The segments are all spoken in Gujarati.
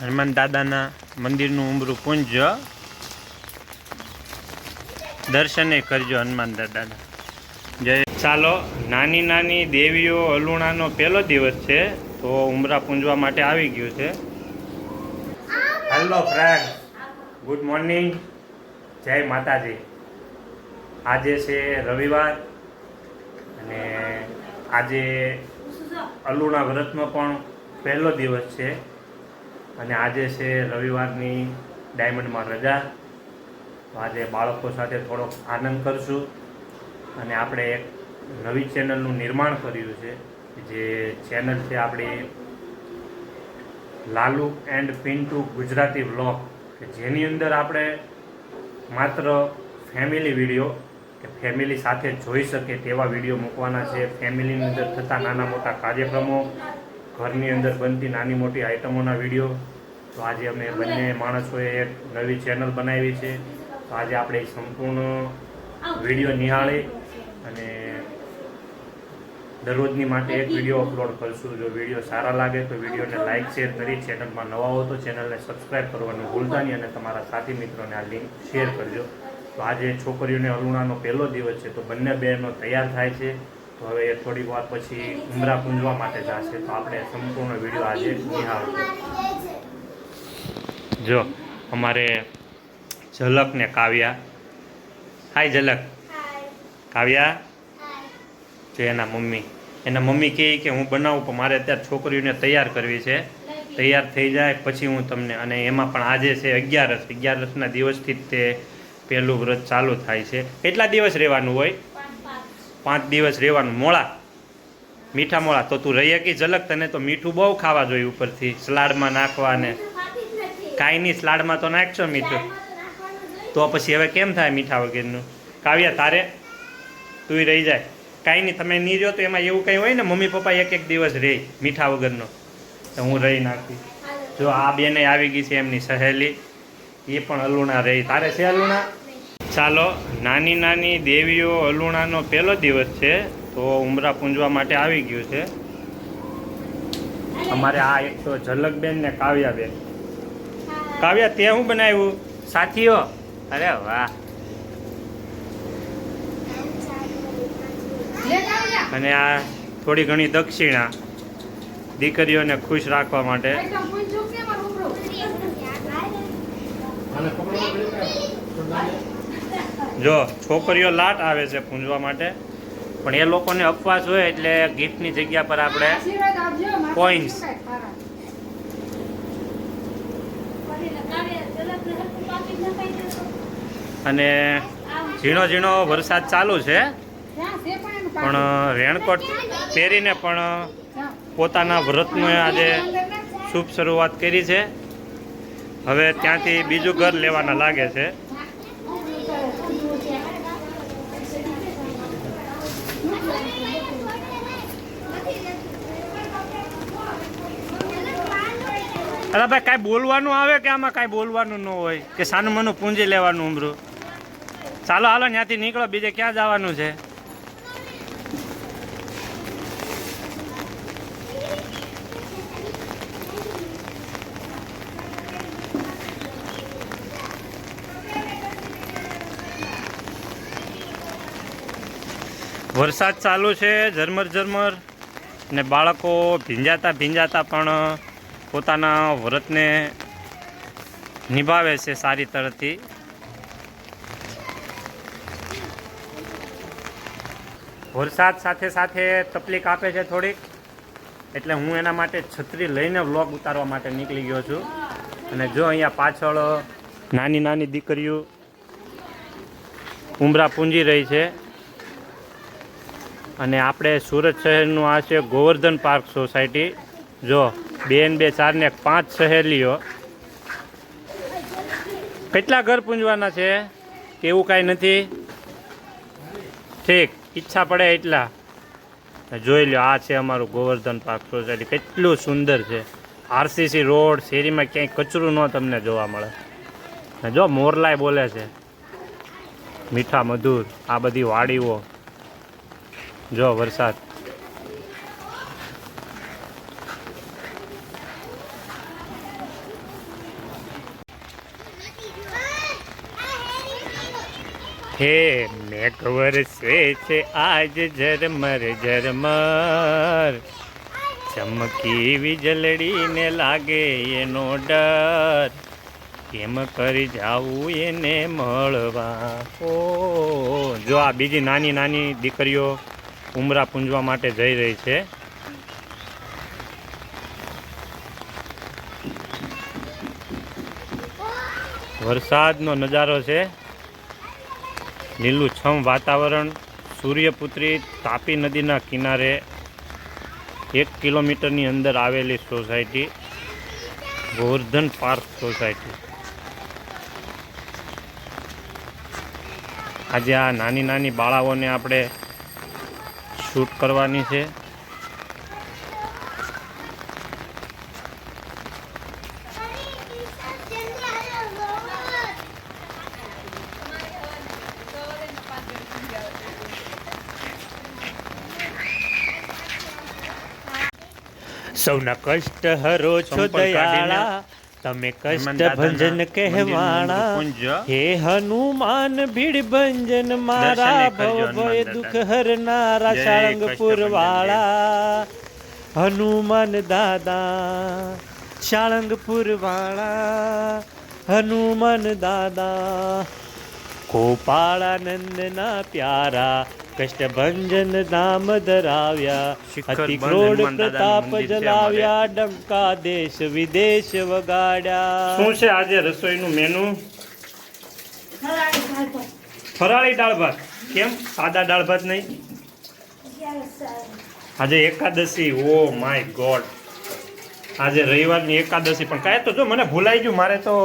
હનુમાન દાદાના મંદિરનું ઉમરું પૂંજ્ય દર્શને કરજો હનુમાન દાદાના. જય. ચાલો નાની નાની દેવીઓ અલુણાનો પહેલો દિવસ છે તો ઉમરા પૂંજવા માટે આવી ગયું છે. હેલો ફ્રેન્ડ ગુડ મોર્નિંગ જય માતાજી. આજે છે રવિવાર અને આજે અલુણા વ્રતનો પણ પહેલો દિવસ છે. અને આજે છે રવિવારની ડાયમંડમાં રજા. આજે બાળકો સાથે થોડોક આનંદ કરશું. અને આપણે એક નવી ચેનલનું નિર્માણ કર્યું છે, જે ચેનલ છે આપણી લાલુ એન્ડ પિન્ટુ ગુજરાતી વ્લોગ. કે જેની અંદર આપણે માત્ર ફેમિલી વીડિયો, કે ફેમિલી સાથે જોઈ શકે તેવા વીડિયો મૂકવાના છે. ફેમિલીની અંદર થતા નાના મોટા કાર્યક્રમો ઘરની અંદર બનતી નાની મોટી આઇટમોના વીડિયો. તો આજે અમે બંને માણસોએ એક નવી ચેનલ બનાવી છે. તો આજે આપણે સંપૂર્ણ વીડિયો નિહાળી અને દરરોજની માટે એક વીડિયો અપલોડ કરશું. જો વીડિયો સારા લાગે તો વિડીયોને લાઇક શેર કરી ચેનલમાં નવા હો તો ચેનલને સબસ્ક્રાઈબ કરવાનું ભૂલતા નહીં અને તમારા સાથી મિત્રોને આ લિંક શેર કરજો. તો આજે છોકરીઓને અરુણાનો પહેલો દિવસ છે. તો બંને બહેનો તૈયાર થાય છે. તો હવે એ થોડી વાર પછી ઉમરા પૂંજવા માટે જશે. તો આપણે સંપૂર્ણ વીડિયો આજે નિહાળશું જો અમારે ઝલક ને કાવ્યા. હાય ઝલક. કાવ્યા? જો એના મમ્મી. એના મમ્મી કહે કે હું બનાવું પણ મારે અત્યારે છોકરીઓને તૈયાર કરવી છે. તૈયાર થઈ જાય પછી હું તમને અને એમાં પણ આજે છે અગિયારસ. અગિયારસના દિવસથી જ તે પહેલું વ્રત ચાલુ થાય છે. કેટલા દિવસ રહેવાનું હોય? પાંચ દિવસ રહેવાનું મોળા, મીઠા મોળા. તો તું રહી કે ઝલક, તને તો મીઠું બહુ ખાવા જોઈએ ઉપરથી, સલાડમાં નાખવા ને કાંઈ નહીં સલાડમાં તો નાખશો મીઠું. તો પછી હવે કેમ થાય મીઠા વગરનું? કાવ્યા, તારે? તું રહી જાય. કાંઈ નહીં તમે નહીં રહ્યો તો એમાં એવું કંઈ હોય ને, મમ્મી પપ્પા એક એક દિવસ રહે મીઠા વગરનો. તો હું રહી નાખી. જો આ બેને આવી ગઈ છે એમની સહેલી. એ પણ અલુણા રહી. તારે છે અલુણા? ચાલો, નાની નાની દેવીઓ અલુણાનો પહેલો દિવસ છે, તો ઉમરા પૂંજવા માટે આવી ગયું છે. અમારે આ એક તો ઝલકબેન ને કાવ્યાબેન. કાવ્યા, તે હું બનાવ્યું? સાથીઓ, અરે વાહ. અને આ થોડી ઘણી દક્ષિણા દીકરીઓને ખુશ રાખવા માટે. જો છોકરીઓ લાટ આવે છે પૂંજવા માટે. પણ એ લોકોને અપવાસ હોય એટલે ગિફ્ટની જગ્યા પર આપણે કોઈન્સ અને ઝીણો ઝીણો વરસાદ ચાલુ છે. પણ રેણકોટ પહેરીને પણ પોતાના વ્રતનું આજે શુભ શરૂઆત કરી છે. હવે ત્યાંથી બીજું ઘર લેવાના લાગે છે. અરે ભાઈ, કાંઈ બોલવાનું આવે કે આમાં કાંઈ બોલવાનું ન હોય? કે સાનું મનું પૂંજી લેવાનું ઉમરું? ચાલો, હાલો ત્યાંથી નીકળો, બીજે ક્યાં જવાનું છે? વરસાદ ચાલુ છે ઝરમર ઝરમર ને બાળકો ભીંજાતા ભીંજાતા પણ પોતાના વ્રતને નિભાવે છે સારી તરફથી વરસાદ સાથે સાથે તકલીફ આપે છે થોડીક. એટલે હું એના માટે છત્રી લઈને વ્લોગ ઉતારવા માટે નીકળી ગયો છું. અને જો અહીંયા પાછળ નાની નાની દીકરીઓ ઉમરા પૂંજી રહી છે. અને આપણે સુરત શહેરનું આ છે ગોવર્ધન પાર્ક સોસાયટી. જો બે ને બે ચાર ને પાંચ સહેલીઓ. કેટલા ઘર પૂંજવાના છે? કે એવું કાંઈ નથી? ઠીક, ઈચ્છા પડે એટલા. જોઈ લો આ છે અમારું ગોવર્ધન પાર્ક સોસાયટી. કેટલું સુંદર છે. આરસીસી રોડ, શેરીમાં ક્યાંય કચરું ન તમને જોવા મળે. જો, મોરલાય બોલે છે. મીઠા મધુર, આ બધી વાડીઓ. જો વરસાદ. હે, મેઘ વરસે છે આજ ઝરમર ઝરમર. ચમકી વીજળીને લાગે એનો ડર. કેમ કરી જાવું એને મળવા? ઓ, જો આ બીજી નાની નાની દીકરીઓ ઉમરા પૂંજવા માટે જઈ રહી છે. વરસાદનો નજારો છે. લીલું છમ વાતાવરણ સૂર્યપુત્રી તાપી નદીના કિનારે એક કિલોમીટરની અંદર આવેલી સોસાયટી, ગોવર્ધન પાર્ક સોસાયટી. આજે આ નાની નાની બાળાઓને આપણે શૂટ કરવાની છે. સૌના કષ્ટ હરો છો દયાળા. તમે કષ્ટ ભંજન કહેવાણા હે હનુમાન ભીડ ભંજન મારા ભવ ભય દુઃખ હરનારા સાળંગપુર વાળા હનુમાન દાદા સાળંગપુર વાળા હનુમાન દાદા ગોપાળાનંદના પ્યારા. કષ્ટભંજન નામ ધરાવ્યા અતિ ક્રોડ પ્રતાપ જલાવ્યા. ડંકા દેશ વિદેશ વગાડ્યા. શું છે આજે રસોઈનું મેનુ ફરાળી દાળ ભાત. કેમ? સાદા દાળ ભાત નહીં? આજે એકાદશી. Oh my God. આજે રવિવારની એકાદશી. પણ કાંઈ તો જો મને ભૂલાઈ ગયું. મારે તો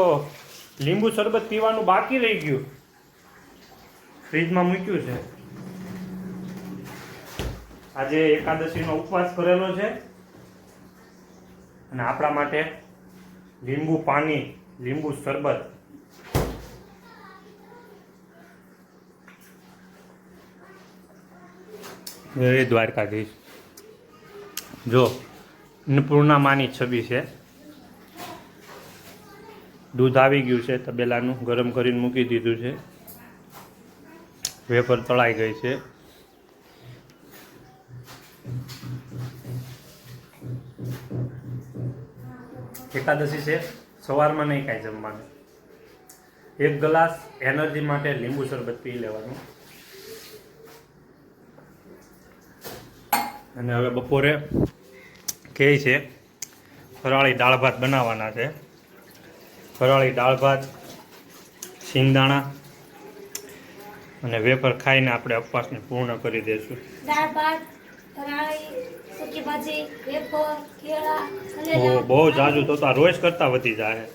લીંબુ શરબત પીવાનું બાકી રહી ગયું. ફ્રીજમાં મૂક્યું છે. આજે એકાદશીનો ઉપવાસ કરેલો છે. અને આપણા માટે લીંબુ પાણી, લીંબુ શરબત. દ્વારકાધીશ. જો, અન્નપૂર્ણામાની છબી છે. દૂધ આવી ગયું છે, તબેલાનું ગરમ કરીને મૂકી દીધું છે. વેફર તળાઈ ગઈ છે. એકાદશી છે, સવારમાં નહીં કાંઈ જમવાનું. એક ગ્લાસ એનર્જી માટે લીંબુ શરબત પી લેવાનું. અને હવે બપોરે કહે છે, ફરાળી દાળ ભાત બનાવવાના છે. ફરાળી દાળ ભાત સિંગદાણા અને વેફર ખાઈને આપણે ઉપવાસને પૂર્ણ કરી દઈશું બહુ જાજુ તો તો આ રોજ કરતાં વધી જાય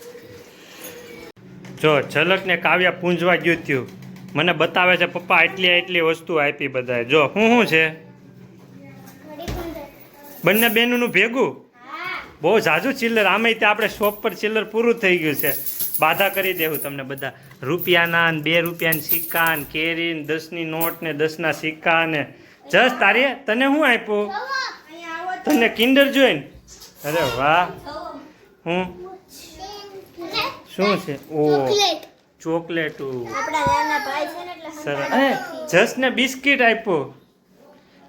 જો ઝલકને કાવ્યા પૂંજવા ગયું થયું. મને બતાવે છે પપ્પા એટલી એટલી વસ્તુ આપી બધાએ. જો હું શું છે? બંને બેનનું ભેગું? બહુ ઝાઝું ચિલ્લર આમે તે આપણે શોપ પર ચિલ્લર પૂરું થઈ ગયું છે. બાધા કરી દેવું તમને બધા. રૂપિયાના બે રૂપિયાના સિક્કા ને કેરી ને દસની નોટ ને દસના સિક્કા ને જસ તારી તને શું આપ્યું તને કિન્ડર જોઈને? અરે વાહ. હું? શું છે? ઓ ચોકલેટ. આપણા નાના ભાઈ છે ને એટલે સરસ. અરે જસને બિસ્કિટ આપ્યો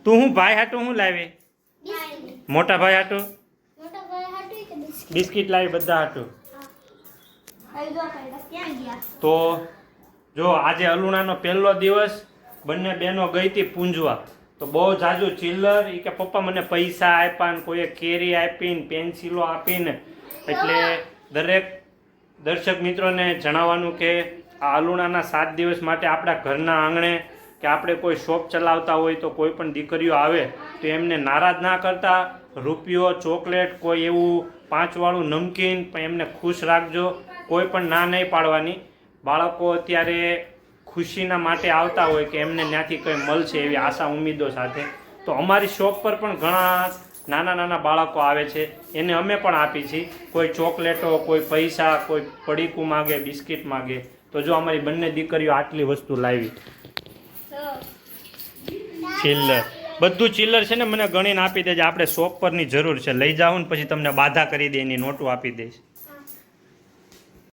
તું હું ભાઈ હાટું હું લાવી? મોટા ભાઈ હાટો? મોટા ભાઈ હાટું કે બિસ્કિટ? બિસ્કિટ લાવી બધા હાટું. તો જો આજે અલુણાનો પહેલો દિવસ બંને બહેનો ગઈ હતી પૂંજવા. તો બહુ જાજુ ચિલ્લર એ કે પપ્પા મને પૈસા આપ્યા ને કોઈએ કેરી આપીને પેન્સિલો આપીને. એટલે દરેક દર્શક મિત્રોને જણાવવાનું કે આ અલુણાના સાત દિવસ માટે આપણા ઘરના આંગણે કે આપણે કોઈ શોપ ચલાવતા હોય તો કોઈ પણ દીકરીઓ આવે તો એમને નારાજ ના કરતા, રૂપિયો, ચોકલેટ, કોઈ એવું પાંચવાળું નમકીન, પણ એમને ખુશ રાખજો, કોઈ પણ ના નહીં પાડવાની. બાળકો અત્યારે ખુશીના માટે આવતા હોય કે એમને ત્યાંથી કંઈ મળશે એવી આશા ઉમ્મીદો સાથે. તો અમારી શોપ પર પણ ઘણા નાના નાના બાળકો આવે છે. એને અમે પણ આપી છીએ. કોઈ ચોકલેટો, કોઈ પૈસા, કોઈ પડીકું માગે, બિસ્કિટ માગે. તો જો અમારી બંને દીકરીઓ આટલી વસ્તુ લાવી. ચિલ્લર. બધું ચિલ્લર છે ને, મને ગણીને આપી દેજે. આપણે શોપ પરની જરૂર છે. લઈ જાઉં ને પછી તમને બાધા કરી દે, એની નોટો આપી દઈશ.